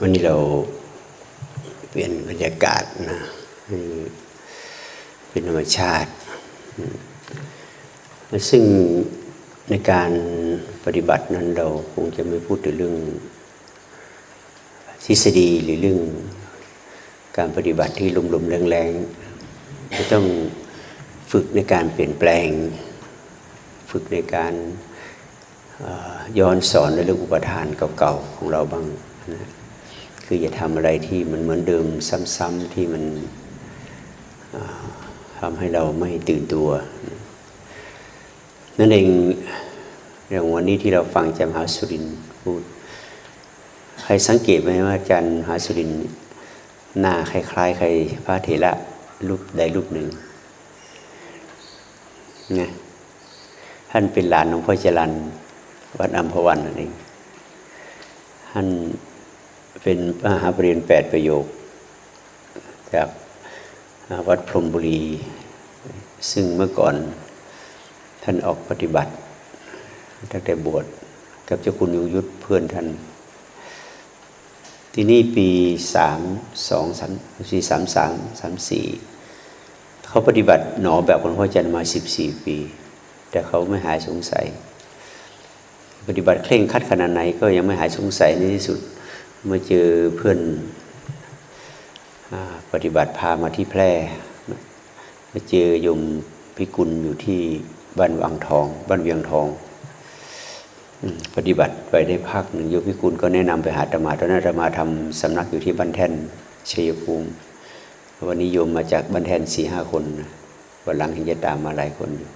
วันนี้เราเปลี่ยนบรรยากาศนะเป็นธรรมชาติ ซึ่งในการปฏิบัตินั้นเราคงจะไม่พูดถึงเรื่องทฤษฎีหรือเรื่องการปฏิบัติที่ลุมๆแรงๆจะต้องฝึกในการเปลี่ยนแปลง ฝึกในการย้อนสอนในเรื่องอุปทานเก่าๆของเราบ้างนะ คืออย่าทำอะไรที่มันเหมือนเดิมซ้ำๆที่มันทำให้เราไม่ตื่นตัวนั่นเองอย่างวันนี้ที่เราฟังอาจารย์มหาสุรินพูดใครสังเกตไหมว่าอาจารย์หาสุรินหน้าคล้ายๆใครพระเถระรูปใดรูปหนึ่งนะท่านเป็นหลานของพ่อจรันวัดอัมพวันนั่นเองท่าน เป็นมหาปรริญญาแปดประโยคจากวัดพรมบุรี ซึ่งเมื่อก่อนท่านออกปฏิบัติตั้งแต่บวชกับเจ้าคุณยงยุทธเพื่อนท่าน ที่นี่ปีสามสองสามสี่สามสามสามสี่เขาปฏิบัติหนอแบบคนพ่อจันทร์มาสิบสี่ปี แต่เขาไม่หายสงสัย ปฏิบัติเคร่งคัดขนาดไหนก็ยังไม่หายสงสัยในที่สุด เมื่อเจอเพื่อนปฏิบัติพามาที่แพร่มาเจอโยมพิกุลอยู่ที่บ้านวังทอง บ้านเวียงทองอปฏิบัติไปได้พักหนึ่งโยมพิกุลก็แนะนำไปหาอาตมาตอนนั้นอาตมาทำสำนักอยู่ที่บ้านแท่นชัยภูมิวันนี้โยมมาจากบ้านแท่นสี่ห้าคนวันหลังเห็นจะตามมาหลายคนอยู่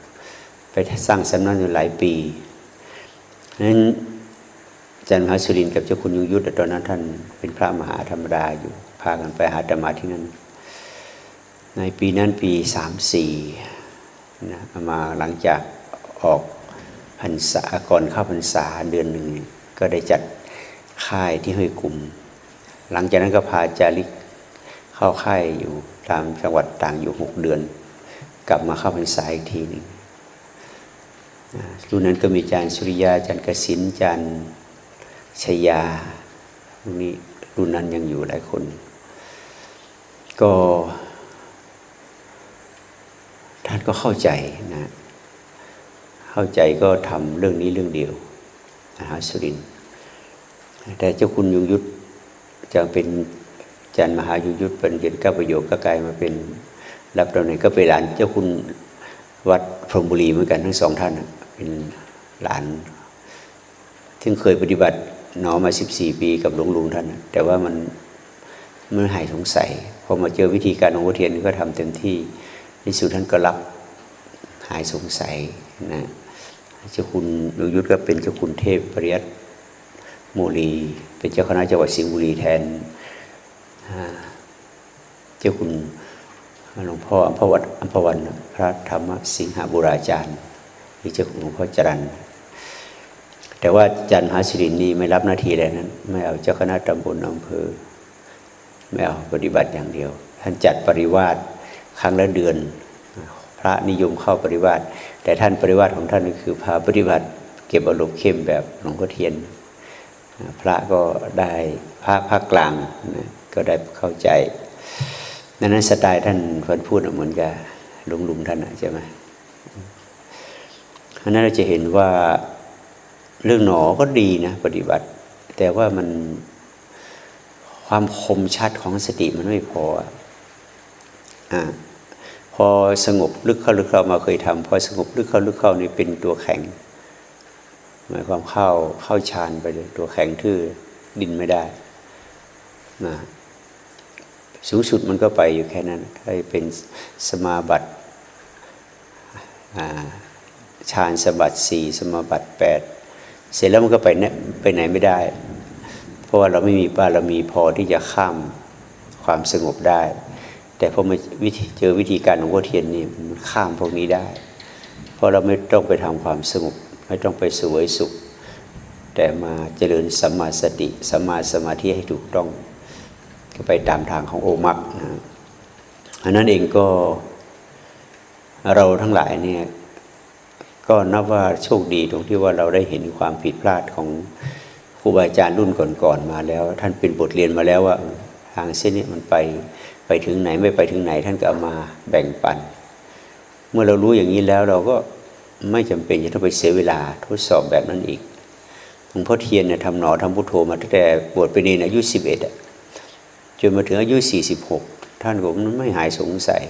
ไปสร้างสำนักอยู่หลายปีนั้น จารย์มหาสุรินทร์กับเจ้าคุณยงยุทธตอนนั้นท่านเป็นพระมหาธรรมดาอยู่พากันไปหาอาตมาที่นั่น ในปีนั้นปีสามสี่นะมาหลังจากออกพรรษาก่อนเข้าพรรษาเดือนหนึ่งก็ได้จัดค่ายที่ห้วยกลุ่ม หลังจากนั้นก็พาจาริกเข้าค่ายอยู่ตามจังหวัดต่างอยู่หกเดือน กลับมาเข้าพรรษาอีกทีหนึ่งรุ่นนั้นก็มีอาจารย์สุริยาอาจารย์กสินอาจารย์ ชยารุ่นนี้รุ่นนั้นยังอยู่หลายคน ก็ท่านก็เข้าใจนะ เข้าใจก็ทำเรื่องนี้เรื่องเดียวมหาสุรินทร์แต่เจ้าคุณยงยุทธจะเป็นอาจารย์มหายงยุทธเป็นเย็นก้าประโยคก็กลายมาเป็นรับตำแหน่งก็เป็นหลานเจ้าคุณวัดพรหมบุรีเหมือนกันทั้งสองท่าน เป็นหลาน ซึ่งเคยปฏิบัติ หนอมาสิบสี่ปีกับหลวงลุงท่านแต่ว่ามันมันหายสงสัยพอมาเจอวิธีการของวัเทียนก็ทำเต็มที่ในสุดท่านก็รับหายสงสัยนะเจ้าคุณยงยุทธก็เป็นเจ้าคุณเทพปริยัติโมลีเป็นเจ้าคณะจังหวัดสิงห์บุรีแทนเจ้าคุณหลวงพ่ออัมพวัตอัมพวันพระธรรมสิงหบุราจารย์หรือเจ้าคุณหลวงพ่อจรัน แต่ว่าจันหาสิรินีไม่รับหน้าที่อะไรนั้น ไม่เอาเจ้าคณะตำบลอำเภอ ไม่เอาปฏิบัติอย่างเดียว ท่านจัดปริวาสครั้งละเดือน พระนิยมเข้าปริวาสแต่ท่านปริวาสของท่านก็คือพาปฏิบัติ เก็บอารมณ์เข้มแบบหลวงพ่อเทียน พระก็ได้พระภาคกลางนะก็ได้เข้าใจดังนั้นสไตล์ท่านฟันพูดเหมือนกับลุงลุงท่านใช่ไหมอันนั้นเราจะเห็นว่า เรื่องหนอก็ดีนะปฏิบัติ แต่ว่ามันความคมชัดของสติมันไม่พออ่าพอสงบลึกเข้าลึกเข้ามาเคยทำพอสงบลึกเข้าลึกเข้านี่เป็นตัวแข็ง หมายความเข้าเข้าฌานไปเลยตัวแข็งทื่อดินไม่ได้นะสูงสุดมันก็ไปอยู่แค่นั้นให้เป็นสมาบัติฌานสมาบัติสี่สมาบัติแปด เสร็จแล้วมันก็ไปเนี่ยไปไหนไม่ได้ เพราะว่าเราไม่มีบารมีพอที่จะข้ามความสงบได้ แต่พอมาวิธีเจอวิธีการของวัวเทียนนี่มันข้ามพวกนี้ได้ เพราะเราไม่ต้องไปทำความสงบไม่ต้องไปสวยสุข แต่มาเจริญสัมมาสติสัมมาสมาธิให้ถูกต้อง ก็ไปตามทางของโอมักนะอันนั้นเองก็เราทั้งหลายเนี่ย ก็นับว่าโชคดีตรงที่ว่าเราได้เห็นความผิดพลาดของครูบาอาจารย์รุ่นก่อนๆมาแล้ว ท่านเป็นบทเรียนมาแล้วว่าทางเส้นนี้มันไปไปถึงไหนไม่ไปถึงไหน ท่านก็เอามาแบ่งปัน เมื่อเรารู้อย่างนี้แล้วเราก็ไม่จำเป็นจะต้องไปเสียเวลาทดสอบแบบนั้นอีกหลวงพ่อเทียนเนี่ยทำหนอทำพุทโธมาตั้งแต่บวชเป็นเนรอายุสิบเอ็ดจนมาถึงอายุสี่สิบหกท่านก็ไม่หายสงสัย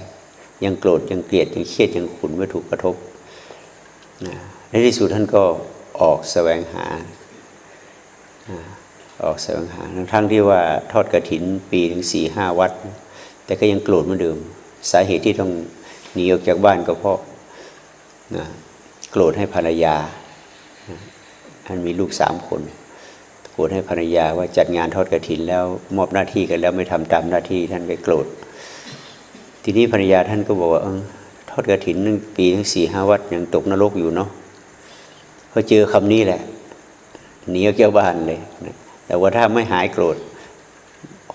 ยังโกรธยังเกลียดยังเครียดยังขุนไม่ถูกกระทบ ในที่สุดท่านก็ออกแสวงหาอออกแสวงหาทั้งที่ว่าทอดกระถินปีถึงสี่ห้าวัด แต่ก็ยังโกรธเหมือนเดิม สาเหตุที่ต้องหนีออกจากบ้านก็เพราะนะโกรธให้ภรรยาท่านมีลูกสามคนโกรธให้ภรรยาว่าจัดงานทอดกระถินแล้วมอบหน้าที่กันแล้วไม่ทำตามหน้าที่ท่านก็โกรธ ทีนี้ภรรยาท่านก็บอกว่าเออ ทอดกระถินหนึ่งปีทั้งสี่ห้าวัดยังตกนรกอยู่เนาะพอเจอคำนี้แหละหนีออกจากบ้านเลยนะแต่ว่าถ้าไม่หายโกรธ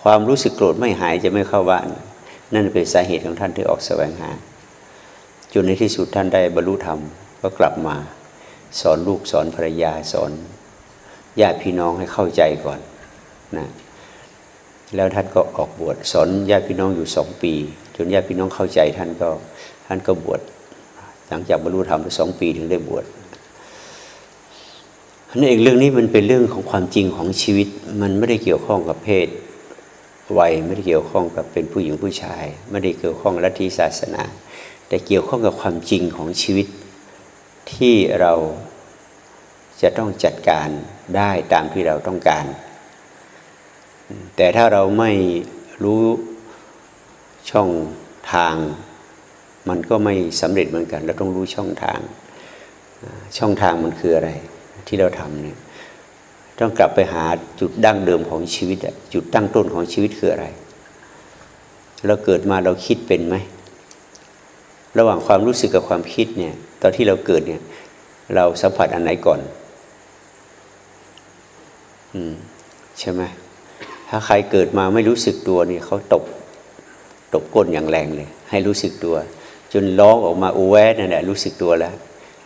ความรู้สึกโกรธไม่หายจะไม่เข้าบ้าน นั่นเป็นสาเหตุของท่านที่ออกแสวงหาจนในที่สุดท่านได้บรรลุธรรมก็กลับมา สอนลูกสอนภรรยาสอนญาติพี่น้องให้เข้าใจก่อนนะแล้วท่านก็ออกบวชสอนญาติพี่น้องอยู่สองปี จนญาติพี่น้องเข้าใจท่านก็ ท่านก็บวชหลังจากบรรลุธรรมไปสองปีถึงได้บวชนั่นเองเรื่องนี้มันเป็นเรื่องของความจริงของชีวิต มันไม่ได้เกี่ยวข้องกับเพศวัยไม่ได้เกี่ยวข้องกับเป็นผู้หญิงผู้ชาย ไม่ได้เกี่ยวข้องลัทธิศาสนา แต่เกี่ยวข้องกับความจริงของชีวิต ที่เราจะต้องจัดการได้ตามที่เราต้องการ แต่ถ้าเราไม่รู้ช่องทาง มันก็ไม่สำเร็จเหมือนกัน เราต้องรู้ช่องทาง ช่องทางมันคืออะไร ที่เราทำเนี่ยต้องกลับไปหาจุดดั้งเดิมของชีวิตจุดตั้งต้นของชีวิตคืออะไร เราเกิดมาเราคิดเป็นไหม ระหว่างความรู้สึกกับความคิดเนี่ยตอนที่เราเกิดเนี่ยเราสัมผัสอันไหนก่อน อืมใช่ไหมถ้าใครเกิดมาไม่รู้สึกตัวนี่เขาตบตบก้นอย่างแรงเลย ให้รู้สึกตัว จนร้องออกมา aware นั่นแหละรู้สึกตัวแล้ว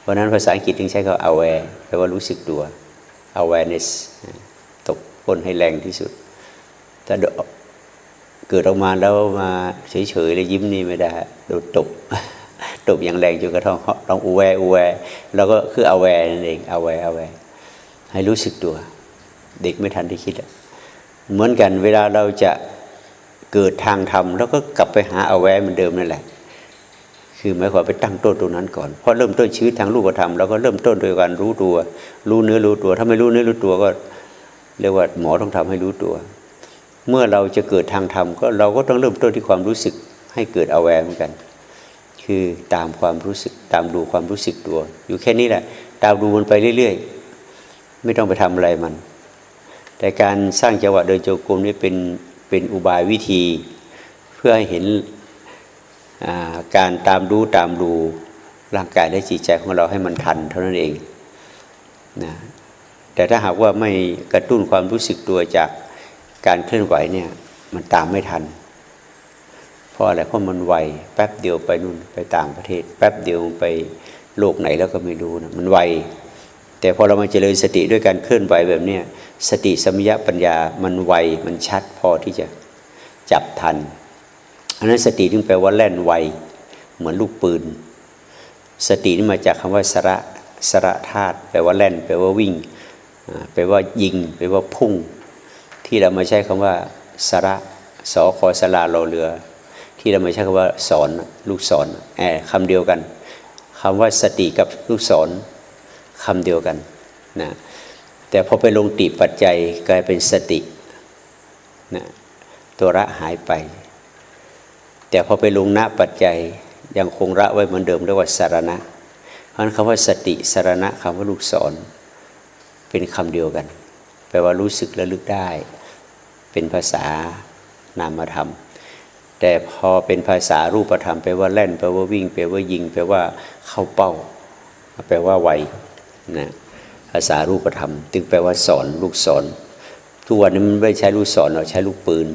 เพราะนั้นภาษาอังกฤษจึงใช้คำ aware แปลว่ารู้สึกตัว awareness ตบก้นให้แรงที่สุด ถ้าเกิดออกมาแล้วมาเฉยๆเลยยิ้มนี่ไม่ได้โดนตบตบอย่างแรงจนกระทั่งต้องอูแวอูแวแล้วก็คือ aware นั่นเอง aware aware ให้รู้สึกตัว เด็กไม่ทันที่คิดอะเหมือนกันเวลาเราจะเกิดทางธรรมแล้วก็กลับไปหา aware เหมือนเดิมนั่นแหละ คือหมายความไปตั้งต้นตรงนั้นก่อนพราะเริ่มต้นชีวิตทางรูปธรรมเราก็เริ่มต้นโดยการรู้ตัว รู้เนื้อรู้ตัว ถ้าไม่รู้เนื้อรู้ตัวก็เรียกว่าหมอต้องทำให้รู้ตัว เมื่อเราจะเกิดทางธรรมก็เราก็ต้องเริ่มต้นที่ความรู้สึกให้เกิด aware เหมือนกัน คือตามความรู้สึกตามดูความรู้สึกตัว อยู่แค่นี้แหละ ตามดูมันไปเรื่อยๆ ไม่ต้องไปทำอะไรมัน แต่การสร้างจังหวะเดินโจกรมนี่เป็นเป็นอุบายวิธี เพื่อให้เห็น การตามรู้ตามดูร่างกายและจิตใจของเราให้มันทันเท่านั้นเองนะแต่ถ้าหากว่าไม่กระตุ้นความรู้สึกตัวจากการเคลื่อนไหวเนี่ยมันตามไม่ทัน เพราะอะไรเพราะมันไวแป๊บเดียวไปนู่นไปต่างประเทศ แป๊บเดียวไปโลกไหนแล้วก็ไม่รู้นะมันไว แต่พอเรามาเจริญสติด้วยการเคลื่อนไหวแบบนี้สติสมิยปัญญามันไวมันชัดพอที่จะจับทัน อันนั้นสติถึงแปลว่าแล่นไวเหมือนลูกปืน สตินี่มาจากคำว่าสระสระธาตุแปลว่าแล่น แปลว่าวิ่งแปลว่ายิง แปลว่าพุ่ง ที่เรามาใช้คำว่าสระสอคอสลาโลเรือ ที่เรามาใช้คำว่าสอนลูกศรแอบคำเดียวกันคำว่าสติกับลูกศรคำเดียวกันนะแต่พอไปลงติปัจจัยกลายเป็นสตินะตัวระหายไป แต่พอไปลงณปัจจัยยังคงระไว้เหมือนเดิมเรียกว่าสารณะ เพราะนั้นคำว่าสติสารณะคำว่าลูกศรเป็นคำเดียวกัน แปลว่ารู้สึกและลึกได้ เป็นภาษานามธรรม แต่พอเป็นภาษารูปธรรมแปลว่าแล่นแปลว่าวิ่งแปลว่ายิง แปลว่าเข้าเป้า แปลว่าไวนะภาษารูปธรรมจึงแปลว่าสอนลูกศรทุกวันนี้มันไม่ใช้ลูกศรเราใช้ลูกปืน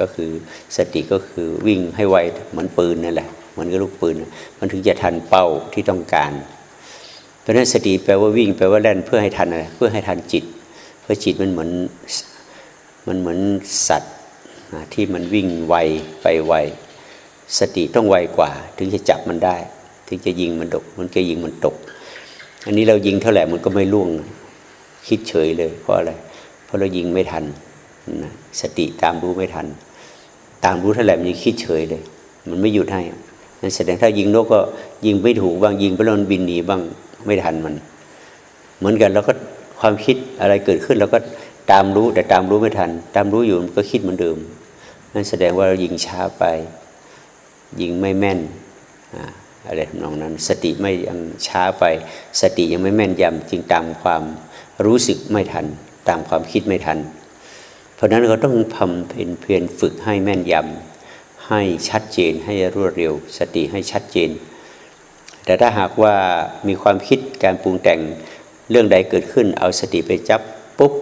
ก็คือสติก็คือวิ่งให้ไวเหมือนปืนนั่นแหละเหมือนกับลูกปืน มันถึงจะทันเป้าที่ต้องการ เพราะนั้นสติแปลว่าวิ่งแปลว่าแล่นเพื่อให้ทันอะไรเพื่อให้ทันจิต เพราะจิตมันเหมือนมันเหมือนสัตว์ที่มันวิ่งไวไปไวสติต้องไวกว่า ถึงจะจับมันได้ ถึงจะยิงมันตกมันก็ยิงมันตก อันนี้เรายิงเท่าไหร่มันก็ไม่ล่วงคิดเฉยเลยเพราะอะไรเพราะเรายิงไม่ทัน สติตามรู้ไม่ทัน ตามรู้เท่าไหร่มันยังคิดเฉยเลย มันไม่หยุดให้นั่นแสดงถ้ายิงนกก็ยิงไม่ถูกบ้างยิงไปแล้วมันบินหนีบ้างไม่ทันมัน เหมือนกันเราก็ความคิดอะไรเกิดขึ้นเราก็ตามรู้แต่ตามรู้ไม่ทัน ตามรู้อยู่มันก็คิดเหมือนเดิมนั่นแสดงว่าเรายิงช้าไป ยิงไม่แม่นอ่าอะไรทำนองนั้น สติไม่ยังช้าไป สติยังไม่แม่นยำจึงตามความรู้สึกไม่ทัน ตามความคิดไม่ทัน เพราะนั้นเราต้องทำเป็นเพียรฝึกให้แม่นยำให้ชัดเจนให้รวดเร็ว สติให้ชัดเจน แต่ถ้าหากว่ามีความคิดการปรุงแต่งเรื่องใดเกิดขึ้น เอาสติไปจับปุ๊บ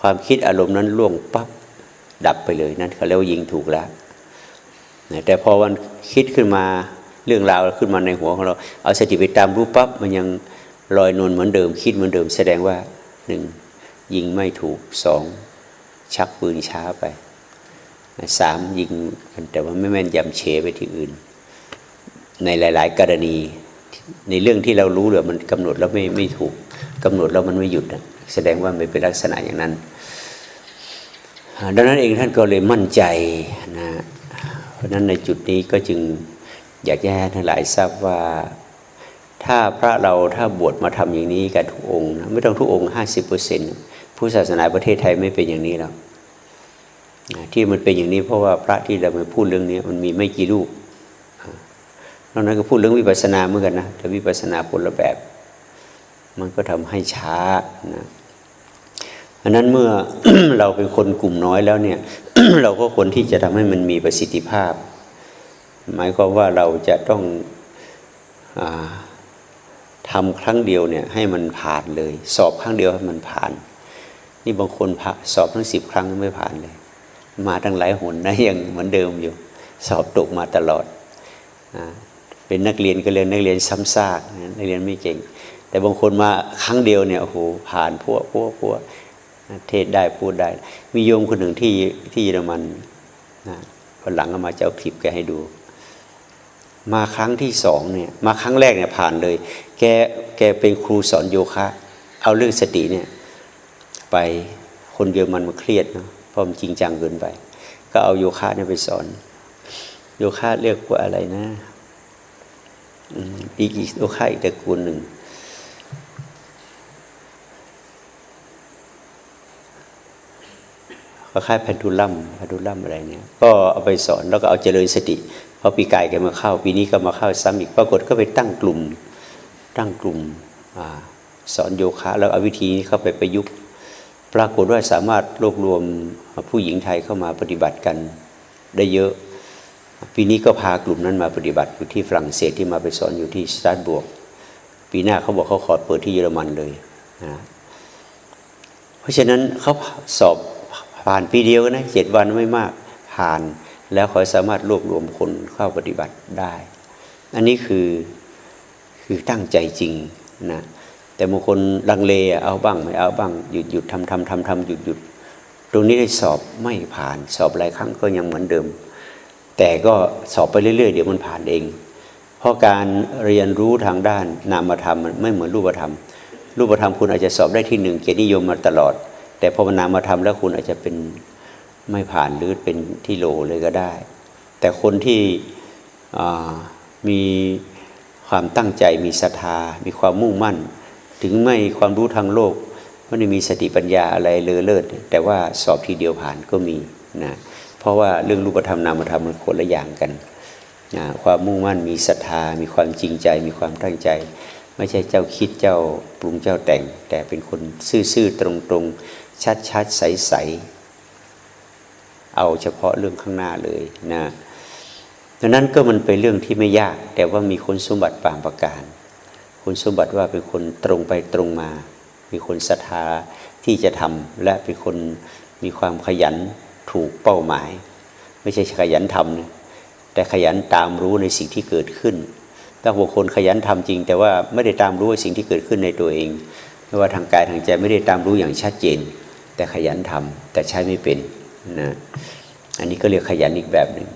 ความคิดอารมณ์นั้นล่วงปั๊บดับไปเลยนั่นเขาเรียกว่ายิงถูกแล้วแต่พอวันคิดขึ้นมาเรื่องราวขึ้นมาในหัวของเรา เอาสติไปตามรู้ปั๊บมันยังลอยนวลเหมือนเดิมคิดเหมือนเดิมแสดงว่าหนึ่ง ยิงไม่ถูกสองชักปืนช้าไปสามยิงแต่ว่าไม่แม่นยำเฉไปที่อื่น ในหลาย ๆ กรณี ในเรื่องที่เรารู้หรือมันกำหนดแล้วไม่ไม่ถูกกำหนดแล้วมันไม่หยุดแสดงว่ามันเป็นลักษณะอย่างนั้น ดังนั้นเองท่านก็เลยมั่นใจนะเพราะฉะนั้นในจุดนี้ก็จึงอยากแย่ทั้งหลายทราบว่า ถ้าพระเราถ้าบวชมาทำอย่างนี้กันทุกองค์นะไม่ต้องทุกองค์ห้าสิบเปอร์เซ็นต์ผู้ศาสนาประเทศไทยไม่เป็นอย่างนี้แล้วที่มันเป็นอย่างนี้เพราะว่าพระที่เราไปพูดเรื่องนี้มันมีไม่กี่รูปนอกนั้นก็พูดเรื่องวิปัสสนาเหมือนกันนะแต่วิปัสสนาคนละแบบ มันก็ทำให้ช้านะอันนั้นเมื่อเราเป็นคนกลุ่มน้อยแล้วเนี่ย เราก็ควรที่จะทำให้มันมีประสิทธิภาพ หมายความว่าเราจะต้องอา ทำครั้งเดียวเนี่ยให้มันผ่านเลย สอบครั้งเดียวให้มันผ่าน นี่บางคนสอบทั้งสิบครั้งไม่ผ่านเลย มาตั้งหลายหนนะยังเหมือนเดิมอยู่ สอบตกมาตลอดเป็นนักเรียนก็เรียนนักเรียนซ้ำซากนักเรียนไม่เก่ง แต่บางคนมาครั้งเดียวเนี่ยโอ้โหผ่านพวกพวกพวกเทศได้พูดได้ มีโยมคนหนึ่งที่ที่เยอรมันนะวันหลังก็มาจะเอาคลิปแกให้ดู มาครั้งที่สองเนี่ยมาครั้งแรกเนี่ยผ่านเลย แกแกเป็นครูสอนโยคะ เอาเรื่องสติเนี่ยไปคนเยอรมันมาเครียดเนาะเพราะมันจริงจังเกินไป ก็เอาโยคะเนี่ยไปสอน โยคะเรียกว่าอะไรนะอีกอีกโยคะอีกตระกูลหนึ่งก็ค่ายแพนทูลัมแพนทูลัมอะไรเนี่ยก็เอาไปสอนแล้วก็เอาเจริญสติ พอปีกายแกมาเข้า ปีนี้ก็มาเข้าซ้ำอีกปรากฏก็ไปตั้งกลุ่ม ตั้งกลุ่มอสอนโยคะ แล้วเอาวิธีนี้เข้าไปประยุกต์ ปรากฏว่าสามารถรวบรวมผู้หญิงไทยเข้ามาปฏิบัติกันได้เยอะ ปีนี้ก็พากลุ่มนั้นมาปฏิบัติอยู่ที่ฝรั่งเศสที่มาไปสอนอยู่ที่สตาร์บวก ปีหน้าเขาบอกเขาขอเปิดที่เยอรมันเลยนะเพราะฉะนั้นเขาสอบผ่านปีเดียวนะเจ็ดวันไม่มากผ่าน แล้วเขาสามารถรวบรวมคนเข้าปฏิบัติได้ อันนี้คือคือตั้งใจจริงนะแต่บางคนลังเลเอาบ้างไม่เอาบ้างหยุดหยุดทำทำทำทำหยุดหยุดตรงนี้ได้สอบไม่ผ่านสอบหลายครั้งก็ยังเหมือนเดิม แต่ก็สอบไปเรื่อยๆ เดี๋ยวมันผ่านเอง เพราะการเรียนรู้ทางด้านนามธรรมมันไม่เหมือนรูปธรรม รูปธรรมคุณอาจจะสอบได้ที่หนึ่งเกียรตินิยมมาตลอด แต่พอมานามธรรมแล้วคุณอาจจะเป็น ไม่ผ่านหรือเป็นที่โหลเลยก็ได้ แต่คนที่มีความตั้งใจมีศรัทธา มีความมุ่งมั่น ถึงไม่ความรู้ทางโลกไม่ได้มีสติปัญญาอะไรเลอเลิศแต่ว่าสอบทีเดียวผ่านก็มีนะเพราะว่าเรื่องรูปธรรมนามธรรมมันคนละอย่างกันนะความมุ่งมั่นมีศรัทธา มีความจริงใจ มีความตั้งใจ ไม่ใช่เจ้าคิดเจ้าปรุงเจ้าแต่ง แต่เป็นคนซื่อๆตรงๆ ชัดๆใสๆ เอาเฉพาะเรื่องข้างหน้าเลยนะดังนั้นก็มันเป็นเรื่องที่ไม่ยาก แต่ว่ามีคุณสมบัติบางประการ คุณสมบัติว่าเป็นคนตรงไปตรงมา มีคนศรัทธาที่จะทำและเป็นคนมีความขยันถูกเป้าหมาย ไม่ใช่ขยันทำนะแต่ขยันตามรู้ในสิ่งที่เกิดขึ้นถ้าบุคคลขยันทำจริง แต่ว่าไม่ได้ตามรู้สิ่งที่เกิดขึ้นในตัวเองไม่ว่าทางกายทางใจไม่ได้ตามรู้อย่างชัดเจน แต่ขยันทำแต่ใช้ไม่เป็น นะอันนี้ก็เรียกขยันอีกแบบหนึ่ง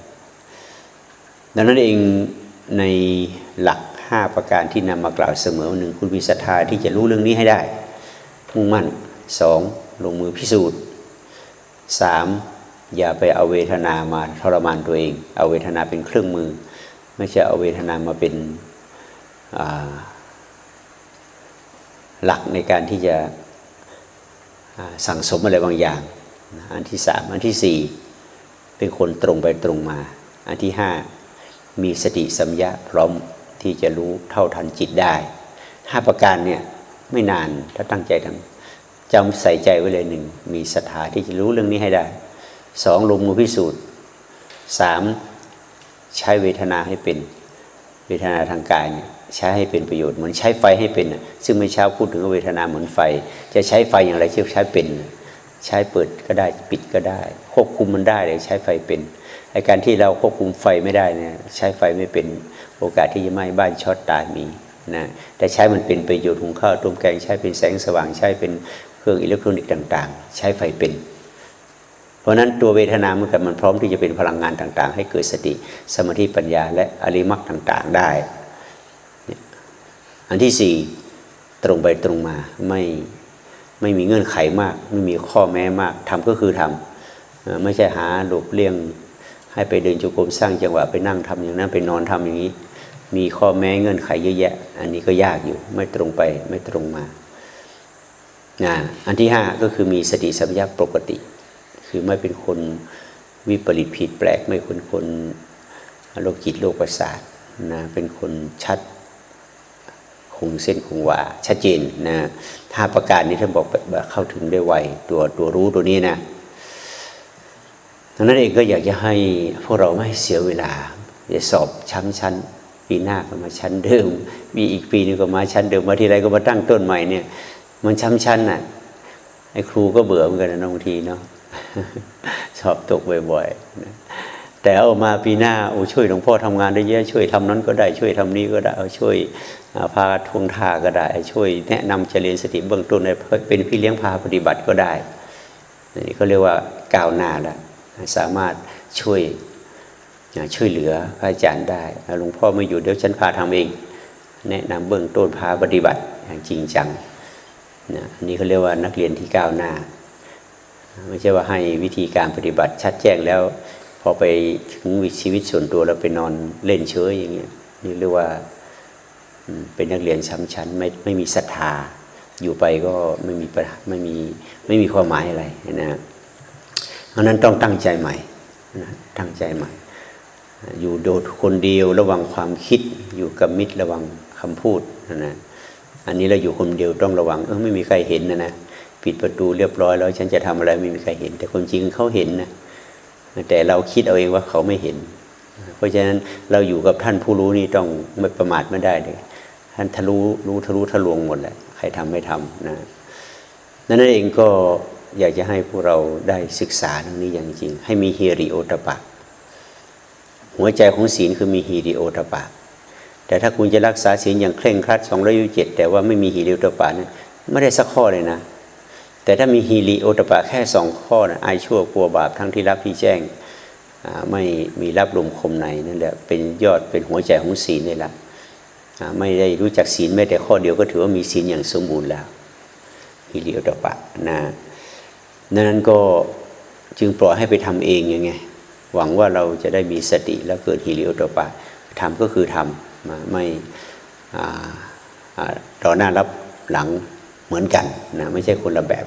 ดังนั้นเองในหลัก 5 ประการที่นำมากล่าวเสมอหนึ่งคุณมีศรัทธาที่จะรู้เรื่องนี้ให้ได้ มุ่งมั่นสองลงมือพิสูจน์สามอย่าไปเอาเวทนามาทรมานตัวเอง เอาเวทนาเป็นเครื่องมือ ไม่ใช่เอาเวทนามาเป็นหลักในการที่จะสั่งสมอะไรบางอย่าง อันที่สามอันที่สี่เป็นคนตรงไปตรงมา อันที่ห้ามีสติสัมยาพร้อมที่จะรู้เท่าทันจิตได้ห้าประการเนี่ยไม่นานถ้าตั้งใจทำจำใส่ใจไว้เลยหนึ่งมีศรัทธาที่จะรู้เรื่องนี้ให้ได้สองลงมือพิสูจน์สามใช้เวทนาให้เป็นเวทนาทางกายเนี่ยใช้ให้เป็นประโยชน์เหมือนใช้ไฟให้เป็น ซึ่งไม่เช้าพูดถึงเวทนาเหมือนไฟ จะใช้ไฟอย่างไรเชื่อใช้เป็น ใช้เปิดก็ได้ปิดก็ได้ ควบคุมมันได้เลยใช้ไฟเป็นไอการที่เราควบคุมไฟไม่ได้เนี่ยใช้ไฟไม่เป็นโอกาสที่จะไหม้บ้านช็อตตายมีนะแต่ใช้มันเป็นประโยชน์หุงข้าวต้มแกงใช้เป็นแสงสว่างใช้เป็นเครื่องอิเล็กทรอนิกส์ต่าง ๆ ใช้ไฟเป็น เพราะนั้นตัวเวทนาเมื่อกันมันพร้อมที่จะเป็นพลังงานต่าง ๆ ให้เกิดสติสมาธิปัญญาและอริมักต่างๆได้ อันที่สี่ตรงไปตรงมาไม่ ไม่มีเงื่อนไขมาก ไม่มีข้อแม้มากทำก็คือทำไม่ใช่หาหลบเลี่ยง ให้ไปเดินจุกรมสร้างจังหวะไปนั่งทำอย่างนั้นไปนอนทำอย่างนี้ มีข้อแม้เงื่อนไขเยอะแยะ อันนี้ก็ยากอยู่ไม่ตรงไปไม่ตรงมานะอันที่ห้าก็คือมีสติสัมยาปกติ คือไม่เป็นคนวิปริตผิดแปลกไม่เป็นคนโรคจิตโรคประสาทนะเป็นคนชัด งเส้นคงวาชัดเจนนะถ้าประการนี้ท่านบอกเข้าถึงได้ไวตัวตัวรู้ตัวนี้นะดังนั้นเองก็อยากจะให้พวกเราไม่เสียเวลาจะสอบชั้นชั้นปีหน้าก็มาชั้นเดิม มีอีกปีนึงก็มาชั้นเดิมมาทีไรก็มาตั้งต้นใหม่เนี่ย มันช้ำชั้นน่ะไอ้ครูก็เบื่อเหมือนกันนะบางทีเนาะสอบตกบ่อยๆ แต่เอามาปีหน้าโอ้ช่วยหลวงพ่อทำงานได้เยอะช่วยทำนั้นก็ได้ช่วยทำนี้ก็ได้เอาช่วยพาทวงท่าก็ได้ ช่วยแนะนำเจริญสติเบื้องต้นเป็นพี่เลี้ยงพาปฏิบัติก็ได้นี่เขาเรียกว่าก้าวหน้าแล้วสามารถช่วยช่วยเหลือพระอาจารย์ได้หลวงพ่อไม่อยู่เดี๋ยวฉันพาทำเอง แนะนำเบื้องต้นพาปฏิบัติอย่างจริงจังนะอันนี้เขาเรียกว่านักเรียนที่ก้าวหน้า ไม่ใช่ว่าให้วิธีการปฏิบัติชัดแจ้งแล้ว พอไปถึงวิชีวิตส่วนตัวเราไปนอนเล่นเฉยอย่างเงี้ยนี่เรียกว่าเป็นนักเรียนช้ำชั้นไม่ไม่มีศรัทธาอยู่ไปก็ไม่มีไม่มีไม่มีความหมายอะไรนะเพราะนั้นต้องตั้งใจใหม่นะตั้งใจใหม่ อยู่โดดคนเดียวระวังความคิดอยู่กับมิตรระวังคำพูดนะนะอันนี้เราอยู่คนเดียวต้องระวังเออไม่มีใครเห็นนะนะปิดประตูเรียบร้อยแล้วฉันจะทำอะไรไม่มีใครเห็น แต่คนจริงเขาเห็นนะ แต่เราคิดเอาเองว่าเขาไม่เห็น เพราะฉะนั้นเราอยู่กับท่านผู้รู้นี่ต้องไม่ประมาทไม่ได้เลยท่านทะลุรู้ทะลุทะลวงหมดแหละใครทำไม่ทำนะนั่นเองก็อยากจะให้พวกเราได้ศึกษาเรื่องนี้อย่างจริง ให้มีฮิริโอตปะ หัวใจของศีลคือมีฮิริโอตปะ แต่ถ้าคุณจะรักษาศีลอย่างเคร่งครัดสองร้อยยี่สิบเจ็ดแต่ว่าไม่มีฮิริโอตปะนั้นไม่ได้สักข้อเลยนะ แต่ถ้ามีฮิริโอตปะแค่สองข้อนะอายชั่วกลัวบาปทั้งที่รับที่แจ้งไม่มีรับลมคมในนั่นแหละเป็นยอดเป็นหัวใจของศีลนี่แหละไม่ได้รู้จักศีลแม้แต่ข้อเดียวก็ถือว่ามีศีลอย่างสมบูรณ์แล้วฮิริโอตปะนะนั้นก็จึงปล่อยให้ไปทำเองยังไง หวังว่าเราจะได้มีสติแล้วเกิดฮิริโอตปะทำก็คือทำไม่ต่อหน้ารับหลัง เหมือนกันนะไม่ใช่คนละแบบ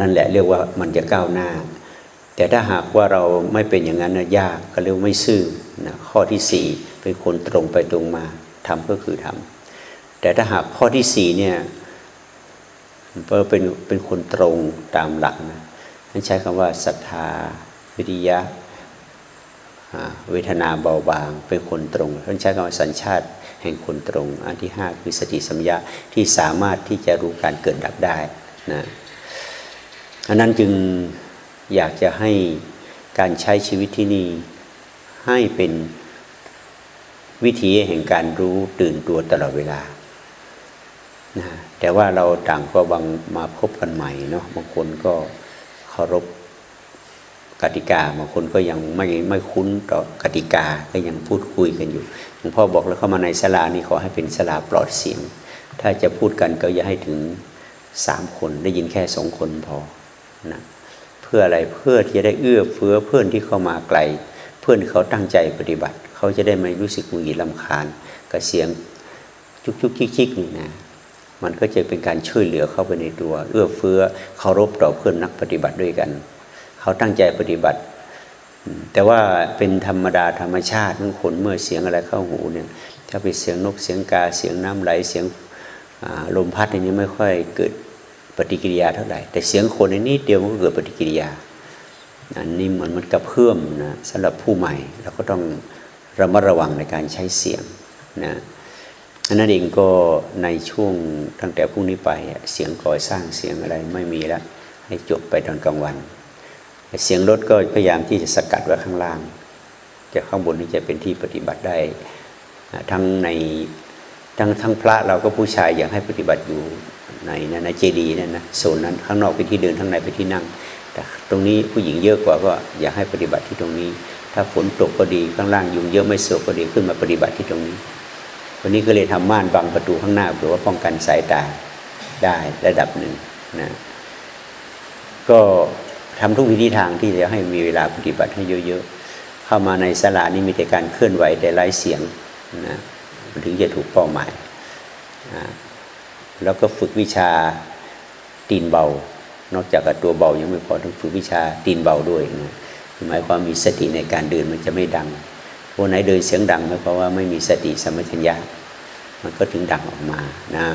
นั่นแหละเรียกว่ามันจะก้าวหน้า แต่ถ้าหากว่าเราไม่เป็นอย่างนั้นนะยากก็เรียกไม่ซื่อนะข้อที่สี่เป็นคนตรงไปตรงมาทำก็คือทำแต่ถ้าหากข้อที่สี่เนี่ยเป็นเป็นคนตรงตามหลักนะท่นใช้คำว่าศรัทธาวิริยะเวทนาเบาบาง เป็นคนตรงท่านใช้คำว่าสัญชาติ แห่งคนตรง อันที่ห้าคือสติสัมยาที่สามารถที่จะรู้การเกิดดับได้นะอันนั้นจึงอยากจะให้การใช้ชีวิตที่นี่ให้เป็นวิธีแห่งการรู้ตื่นตัวตลอดเวลานะแต่ว่าเราต่างก็บางมาพบกันใหม่เนาะบางคนก็เคารพ กติกาบางคนก็ยังไม่ไม่คุ้นต่อกติกาก็ยังพูดคุยกันอยู่หลวงพ่อบอกแล้วเข้ามาในศาลานี่ขอให้เป็นศาลาปลอดเสียง ถ้าจะพูดกันก็อย่าให้ถึงสามคนได้ยินแค่สองคนพอนะเพื่ออะไรเพื่อที่จะได้เอื้อเฟื้อเพื่อนที่เข้ามาไกล เพื่อนเขาตั้งใจปฏิบัติ เขาจะได้ไม่รู้สึกหงุดหงิดลำคาญกับเสียงจุกจุกจิกจิกนี่นะมันก็จะเป็นการช่วยเหลือเข้าไปในตัว เอื้อเฟื้อเคารพต่อเพื่อนนักปฏิบัติด้วยกัน เขาตั้งใจปฏิบัติ แต่ว่าเป็นธรรมดาธรรมชาติของคนเมื่อเสียงอะไรเข้าหูเนี่ยถ้าเป็นเสียงนกเสียงกาเสียงน้ำไหลเสียงลมพัดอันนี้ไม่ค่อยเกิดปฏิกิริยาเท่าไหร่แต่เสียงคนในนิดเดียวมันก็เกิดปฏิกิริยาอันนี้เหมือนมันกระเพื่อมนะสำหรับผู้ใหม่เราก็ต้องระมัดระวังในการใช้เสียงนะอันนั้นเองก็ในช่วงตั้งแต่พรุ่งนี้ไปเสียงก่อสร้างเสียงอะไรไม่มีแล้ว ให้จบไปตอนกลางวัน เสียงรถก็พยายามที่จะสกัดไว้ข้างล่าง แต่ข้างบนนี่จะเป็นที่ปฏิบัติได้ ทั้งในทั้งทั้งพระเราก็ผู้ชายอยากให้ปฏิบัติอยู่ในนะในเจดีย์นั่นนะโซนนั้นข้างนอกเป็นที่เดินข้างในเป็นที่นั่ง แต่ตรงนี้ผู้หญิงเยอะกว่าก็อยากให้ปฏิบัติที่ตรงนี้ ถ้าฝนตกก็ดีข้างล่างยุงเยอะไม่สะดวกก็ดีขึ้นมาปฏิบัติที่ตรงนี้ วันนี้ก็เลยทำม่านบังประตูข้างหน้าเพื่อว่าป้องกันสายตาได้ระดับหนึ่งนะก็ ทำทุกวิธีทางที่จะให้มีเวลาปฏิบัติให้เยอะๆ เข้ามาในศาลานี่มีแต่การเคลื่อนไหวแต่ไร้เสียงนะมันถึงจะถูกเป้าหมาย แล้วก็ฝึกวิชาตีนเบา นอกจากตัวเบายังไม่พอต้องฝึกวิชาตีนเบาด้วยนะหมายความมีสติในการเดินมันจะไม่ดังวันไหนเดินเสียงดังหมายความว่าไม่มีสติสมปชัญญะมันก็ถึงดังออกมานะ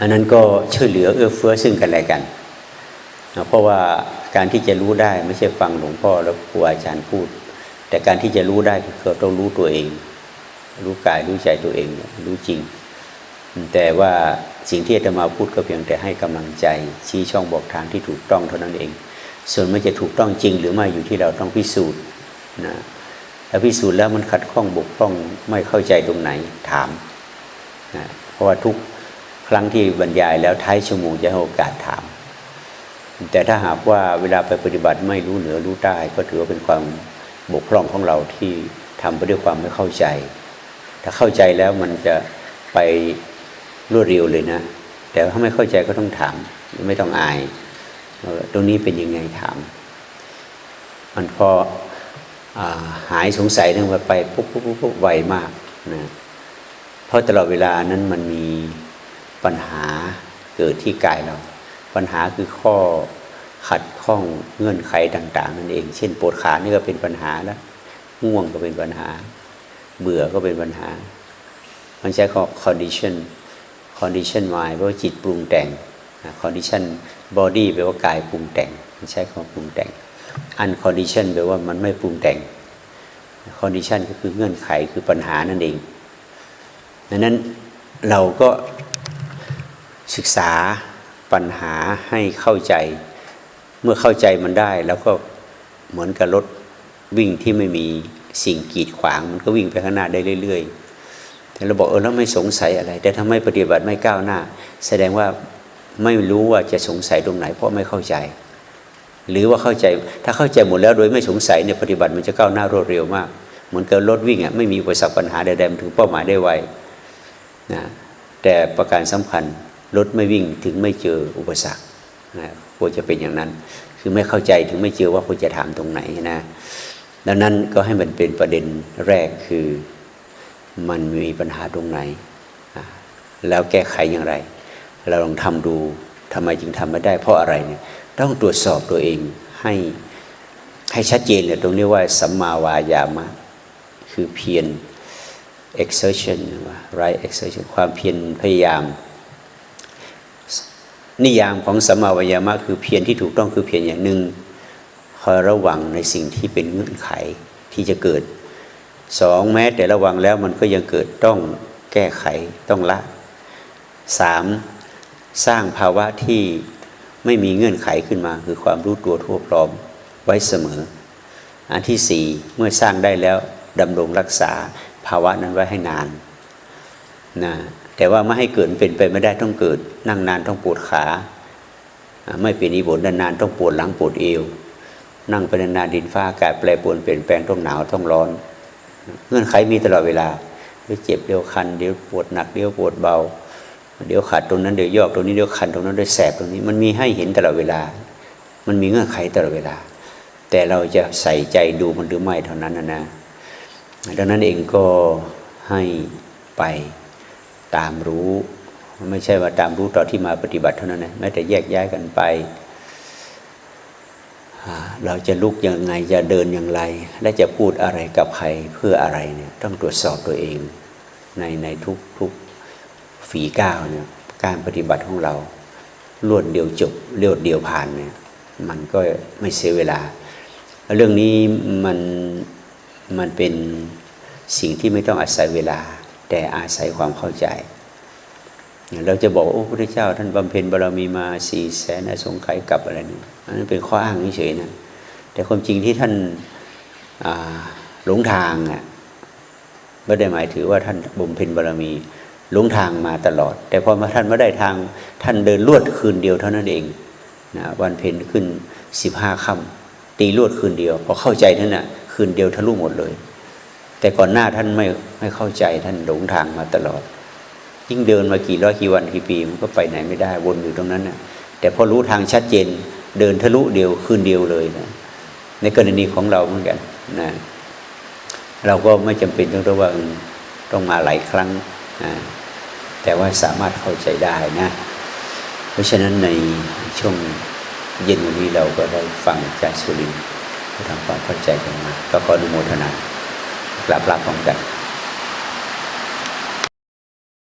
อันนั้นก็ช่วยเหลือเอื้อเฟื้อซึ่งกันและกัน เพราะว่าการที่จะรู้ได้ไม่ใช่ฟังหลวงพ่อแล้วครูอาจารย์พูด แต่การที่จะรู้ได้คือต้องรู้ตัวเอง รู้กายรู้ใจตัวเองรู้จริง แต่ว่าสิ่งที่อาตมาพูดก็เพียงแต่ให้กำลังใจ ชี้ช่องบอกทางที่ถูกต้องเท่านั้นเอง ส่วนมันจะถูกต้องจริงหรือไม่อยู่ที่เราต้องพิสูจน์นะถ้าพิสูจน์แล้วมันขัดข้องบกพร่องไม่เข้าใจตรงไหนถามนะเพราะว่าทุกครั้งที่บรรยายแล้วท้ายชั่วโมงจะให้โอกาสถาม แต่ถ้าหากว่าเวลาไปปฏิบัติไม่รู้เหนือรู้ใต้ก็ถือว่าเป็นความบกพร่องของเราที่ทำไปด้วยความไม่เข้าใจ ถ้าเข้าใจแล้วมันจะไปรวดเร็วเลยนะ แต่ถ้าไม่เข้าใจก็ต้องถาม ไม่ต้องอาย ตรงนี้เป็นยังไงถาม มันพออหายสงสัยนึงว่าไปปุ๊บปุ๊บปุ๊บปุ๊บไวมากนะเพราะตลอดเวลานั้นมันมีปัญหาเกิดที่กายเรา ปัญหาคือข้อขัดข้องเงื่อนไขต่าง ๆ นั่นเอง เช่นปวดขานี่ก็เป็นปัญหาแล้วง่วงก็เป็นปัญหา เบื่อก็เป็นปัญหา มันใช้คำ condition condition mind แปลว่าจิตปรุงแต่ง condition body แปลว่ากายปรุงแต่ง มันใช้คำปรุงแต่ง uncondition แปลว่ามันไม่ปรุงแต่ง condition ก็คือเงื่อนไขคือปัญหานั่นเองดังนั้นเราก็ศึกษา ปัญหาให้เข้าใจ เมื่อเข้าใจมันได้ แล้วก็เหมือนกับรถวิ่งที่ไม่มีสิ่งกีดขวาง มันก็วิ่งไปข้างหน้าได้เรื่อย ๆ แต่เราบอกเออแล้วไม่สงสัยอะไร แต่ถ้าไม่ปฏิบัติไม่ก้าวหน้า แสดงว่าไม่รู้ว่าจะสงสัยตรงไหน เพราะไม่เข้าใจ หรือว่าเข้าใจถ้าเข้าใจหมดแล้วโดยไม่สงสัยเนี่ยปฏิบัติมันจะก้าวหน้ารวดเร็วมาก เหมือนกับรถวิ่งอะไม่มีอุปสรรคปัญหาใดๆมันถึงเป้าหมายได้ไวนะแต่ประการสำคัญ รถไม่วิ่งถึงไม่เจออุปสรรคนะควรจะเป็นอย่างนั้น คือไม่เข้าใจถึงไม่เจอว่าควรจะถามตรงไหนนะดังนั้นก็ให้มันเป็นประเด็นแรกคือมันมีปัญหาตรงไหน แล้วแก้ไขอย่างไร เราลองทำดูทำไมจึงทำไม่ได้ เพราะอะไรเนี่ยต้องตรวจสอบตัวเองให้ให้ชัดเจนเลยตรงนี้ว่าสัมมาวายามะ คือเพียร exertion ว่า right exertion ความเพียรพยายาม นิยามของสัมมาวายามะคือเพียรที่ถูกต้องคือเพียรอย่างหนึ่งคอยระวังในสิ่งที่เป็นเงื่อนไขที่จะเกิดสองแม้แต่ระวังแล้วมันก็ยังเกิดต้องแก้ไขต้องละสามสร้างภาวะที่ไม่มีเงื่อนไขขึ้นมา คือความรู้ตัวทั่วพร้อมไว้เสมอ อันที่สี่เมื่อสร้างได้แล้วดำรงรักษาภาวะนั้นไว้ให้นานนะ แต่ว่าไม่ให้เกิดเป็นไปไม่ได้ต้องเกิด นั่งนานต้องปวดขา ไม่เป็นอีบนนานๆต้องปวดหลังปวดเอว นั่งไปนานๆดินฟ้าอากาศแปรปรวนเปลี่ยนแปลงต้องหนาวต้องร้อน เงื่อนไขมีตลอดเวลาเดี๋ยวเจ็บเดี๋ยวคันเดี๋ยวปวดหนักเดี๋ยวปวดเบา เดี๋ยวขาดตรงนั้นเดี๋ยวยอกตรงนี้เดี๋ยวคันตรงนั้นเดี๋ยวแสบตรงนี้มันมีให้เห็นตลอดเวลา มันมีเงื่อนไขตลอดเวลา แต่เราจะใส่ใจดูมันหรือไม่เท่านั้นนะนะดังนั้นเองก็ให้ไป ตามรู้ ไม่ใช่ว่าตามรู้ตอนที่มาปฏิบัติเท่านั้นนะแม้แต่แยกย้ายกันไป เราจะลุกยังไงจะเดินอย่างไร และจะพูดอะไรกับใครเพื่ออะไรเนี่ยต้องตรวจสอบตัวเอง ในในทุกทุกฝีก้าวเนี่ยการปฏิบัติของเรารวดเดียวจบเรียวเดียวผ่านเนี่ยมันก็ไม่เสียเวลา เรื่องนี้มันมันเป็นสิ่งที่ไม่ต้องอาศัยเวลา แต่อาศัยความเข้าใจ เราจะบอกว่าโอ้พระพุทธเจ้า ท่านบำเพ็ญบารมีมาสี่แสนอสงไขยกับอะไรนี่อันนั้นเป็นข้ออ้างเฉยๆนะแต่ความจริงที่ท่านหลงทางอะไม่ได้หมายถือว่าท่านบำเพ็ญบารมีหลงทางมาตลอด แต่พอมาท่านมาได้ทางท่านเดินลวดคืนเดียวเท่านั้นเองนะวันเพ็ญขึ้นสิบห้าค่ำตีลวดคืนเดียวพอเข้าใจท่านน่ะคืนเดียวทะลุหมดเลย แต่ก่อนหน้าท่านไม่ไม่เข้าใจท่านหลงทางมาตลอด ยิ่งเดินมากี่ร้อยกี่วันกี่ปีมันก็ไปไหนไม่ได้วนอยู่ตรงนั้นนะแต่พอรู้ทางชัดเจนเดินทะลุเดียวคืนเดียวเลยนะในกรณีของเราเหมือนกันนะเราก็ไม่จำเป็นต้องระว่าต้องมาหลายครั้งนะแต่ว่าสามารถเข้าใจได้นะ เพราะฉะนั้นในช่วงเย็นวันนี้เราก็ได้ฟังจากสุรินทร์ทำความเข้าใจกันมา ก็ขออนุโมทนา ลับๆของใจ